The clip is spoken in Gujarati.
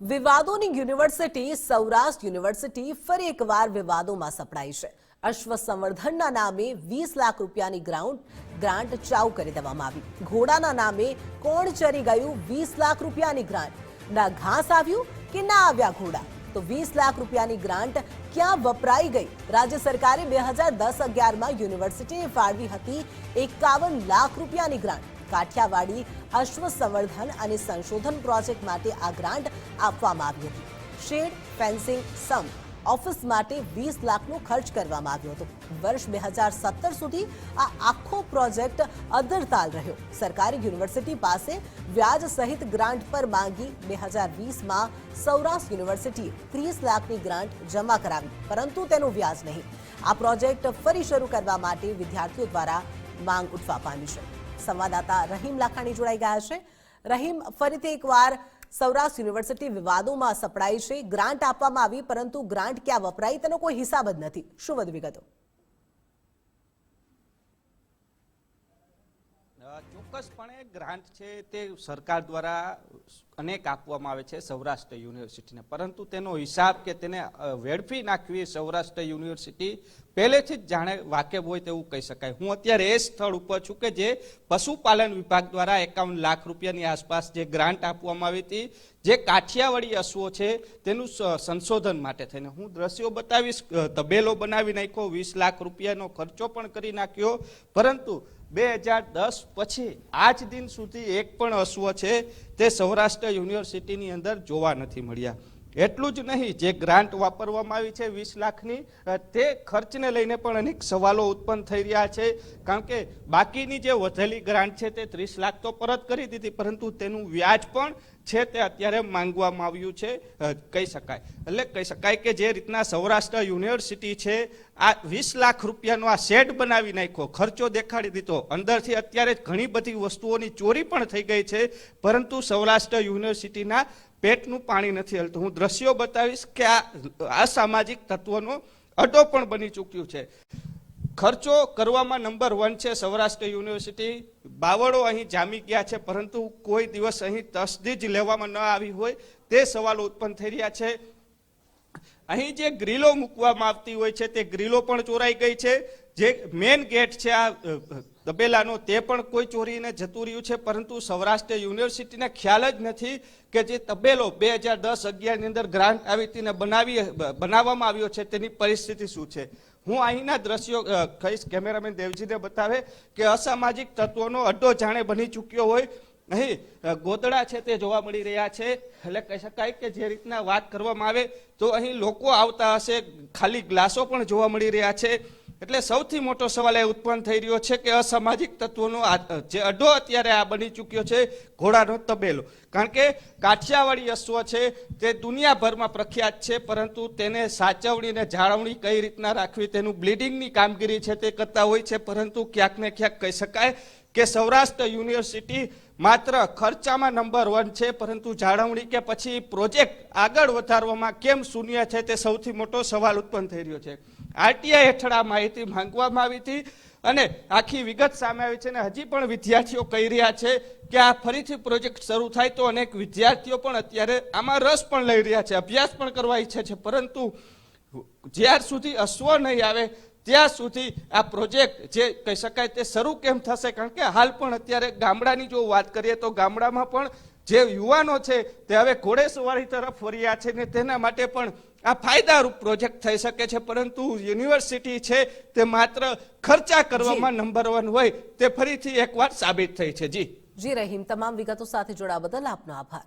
વિવાદોની યુનિવર્સિટી સૌરાષ્ટ્ર યુનિવર્સિટી ફરી એકવાર વિવાદોમાં સપડાઈ છે. અશ્વ સંવર્ધનના નામે વીસ લાખ રૂપિયાની ગ્રાઉન્ડ, ગ્રાન્ટ ચાઉ કરી દેવામાં આવી. ઘોડાના નામે કોણ ચરી ગયું વીસ લાખ રૂપિયાની ગ્રાન્ટ? ના ઘાસ આવ્યું કે ના આવ્યા ઘોડા? તો વીસ લાખ રૂપિયાની ગ્રાન્ટ ક્યાં વપરાઈ ગઈ? રાજ્ય સરકારે બે હજાર દસ અગિયારમાં યુનિવર્સિટીને ફાળવી હતી એકાવન લાખ રૂપિયાની ગ્રાન્ટ. કાઠિયાવાડી અશ્વ સંવર્ધન અને સંશોધન પ્રોજેક્ટ માટે આ ગ્રાન્ટ આપવામાં આવી હતી શેડ, ફેન્સિંગ, સમ, ઓફિસ માટે વીસ લાખનો ખર્ચ કરવામાં આવ્યો હતો. વર્ષ બે હજાર સત્તર સુધી આ આખો પ્રોજેક્ટ અધરતાલ રહ્યો. સરકારી યુનિવર્સિટી પાસે વ્યાજ સહિત ગ્રાન્ટ પર માંગી બે હજાર વીસમાં સૌરાષ્ટ્ર યુનિવર્સિટીએ ત્રીસ લાખની ગ્રાન્ટ જમા કરાવી, પરંતુ તેનું વ્યાજ નહીં. આ પ્રોજેક્ટ ફરી શરૂ કરવા માટે વિદ્યાર્થીઓ દ્વારા માંગ ઉઠવા પામી છે. સંવાદદાતા રહીમ લાખાણી જોડાઈ ગયા છે. રહીમ, ફરીથી એકવાર સૌરાષ્ટ્ર યુનિવર્સિટી વિવાદોમાં સપડાઈ છે. ગ્રાન્ટ આપવામાં આવી, પરંતુ ગ્રાન્ટ ક્યાં વપરાઈ તેનો કોઈ હિસાબ જ નથી. શું વધુ વિગતો? ચોક્કસપણે ગ્રાન્ટ છે તે સરકાર દ્વારા અનેક આપવામાં આવે છે સૌરાષ્ટ્ર યુનિવર્સિટીને. પરંતુ તેનો હિસાબ કે તેને વેડફી નાખવી સૌરાષ્ટ્ર યુનિવર્સિટી પહેલેથી જ જાણે વાકેફ હોય તેવું કહી શકાય. હું અત્યારે એ સ્થળ ઉપર છું કે જે પશુપાલન વિભાગ દ્વારા એકાવન લાખ રૂપિયાની આસપાસ જે ગ્રાન્ટ આપવામાં આવી હતી, જે કાઠિયાવાડી અશ્વો છે, તેનું સંશોધન માટે થઈને. હું દ્રશ્યો બતાવીશ તબેલો બનાવી નાખ્યો, વીસ લાખ રૂપિયાનો ખર્ચો પણ કરી નાખ્યો. પરંતુ બે હજાર દસ પછી આજ દિન સુધી એક પણ અશ્વ છે, તે સૌરાષ્ટ્ર યુનિવર્સિટીની અંદર જોવા નથી મળ્યા. એટલું જ નહીં, જે ગ્રાન્ટ વાપરવામાં આવી છે વીસ લાખની તે ખર્ચને લઈને પણ અનેક સવાલો ઉત્પન્ન થઈ રહ્યા છે. કારણ કે બાકીની જે વધેલી ગ્રાન્ટ છે તે ત્રીસ લાખ તો પરત કરી દીધી, પરંતુ તેનું વ્યાજ પણ છે તે અત્યારે માંગવામાં આવ્યું છે. કહી શકાય. એટલે કહી શકાય કે જે રીતના સૌરાષ્ટ્ર યુનિવર્સિટી છે, આ વીસ લાખ રૂપિયાનો આ શેડ બનાવી નાખ્યો, ખર્ચો દેખાડી દીધો. અંદરથી અત્યારે ઘણી બધી વસ્તુઓની ચોરી પણ થઈ ગઈ છે, પરંતુ સૌરાષ્ટ્ર યુનિવર્સિટીના પેટનું પાણી નથી હલતું. હું દ્રશ્યો બતાવીશ કે આ અસામાજિક તત્વોનો અડો પણ બની ચૂક્યું છે. ખર્ચો કરવામાં નંબર વન છે સૌરાષ્ટ્ર યુનિવર્સિટી. બાવળો અહીં જામી ગયા છે, પરંતુ કોઈ દિવસ અહીં તસદી જ લેવામાં ન આવી હોય તે સવાલો ઉત્પન્ન થઈ રહ્યા છે. અહીં જે ગ્રીલો મૂકવામાં આવતી હોય છે, તે ગ્રીલો પણ ચોરાઈ ગઈ છે. જે મેન ગેટ છે આ તબેલાનો, તે પણ કોઈ ચોરીને જતું રહ્યું છે, પરંતુ સૌરાષ્ટ્ર યુનિવર્સિટીને ખ્યાલ જ નથી કે જે તબેલો બે હજાર દસ અગિયારની અંદર ગ્રાન્ટ આવી તેને બનાવી બનાવવામાં આવ્યો છે, તેની પરિસ્થિતિ શું છે? હું અહીંના દ્રશ્યો કહીશ, કેમેરામેન દેવજીને બતાવે કે અસામાજિક તત્વોનો અડ્ડો જાણે બની ચૂક્યો હોય અહીં ગોદડા છે તે જોવા મળી રહ્યા છે. એટલે કહી શકાય કે જે રીતના વાત કરવામાં આવે, તો અહીં લોકો આવતા હશે, ખાલી ગ્લાસો પણ જોવા મળી રહ્યા છે. એટલે સૌથી મોટો સવાલ એ ઉત્પન્ન થઈ રહ્યો છે કે અસામાજિક તત્વોનો જે અડ્ડો અત્યારે આ બની ચૂક્યો છે, ઘોડાનો તબેલો. કારણ કે કાઠિયાવાડી અશ્વ છે, તે દુનિયાભરમાં પ્રખ્યાત છે, પરંતુ તેને સાચવણી ને જાળવણી કઈ રીતના રાખવી, તેનું બ્લીડિંગની કામગીરી છે તે કરતા હોય છે, પરંતુ ક્યાંક ને ક્યાંક કહી શકાય કે સૌરાષ્ટ્ર યુનિવર્સિટી માત્ર ખર્ચામાં નંબર વન છે, પરંતુ જાળવણી કે પછી પ્રોજેક્ટ આગળ વધારવામાં કેમ શૂન્ય છે તે સૌથી મોટો સવાલ ઉત્પન્ન થઈ રહ્યો છે. આરટીઆઈ હેઠળ આ માહિતી માંગવામાં આવી હતી અને આખી વિગત સામે આવી છે અને હજી પણ વિદ્યાર્થીઓ કહી રહ્યા છે કે આ ફરીથી પ્રોજેક્ટ શરૂ થાય તો અનેક વિદ્યાર્થીઓ પણ અત્યારે આમાં રસ પણ લઈ રહ્યા છે, અભ્યાસ પણ કરવા ઈચ્છે છે, પરંતુ જ્યાર સુધી અશ્વ નહીં આવે, ત્યાં સુધી આ પ્રોજેક્ટ જે કહી શકાય તે શરૂ કેમ થશે? કારણ કે હાલ પણ અત્યારે ગામડાની જો વાત કરીએ તો ગામડામાં પણ જે યુવાનો છે તે હવે ઘોડેસવારી તરફ વળ્યા છે ને તેના માટે પણ આ ફાયદારૂપ પ્રોજેક્ટ થઈ શકે છે પરંતુ યુનિવર્સિટી છે તે માત્ર ખર્ચા કરવામાં નંબર વન હોય તે ફરીથી એકવાર સાબિત થઈ છે. જી. જી રહીમ તમામ વિગતો સાથે જોડાવા બદલ આપનો આભાર.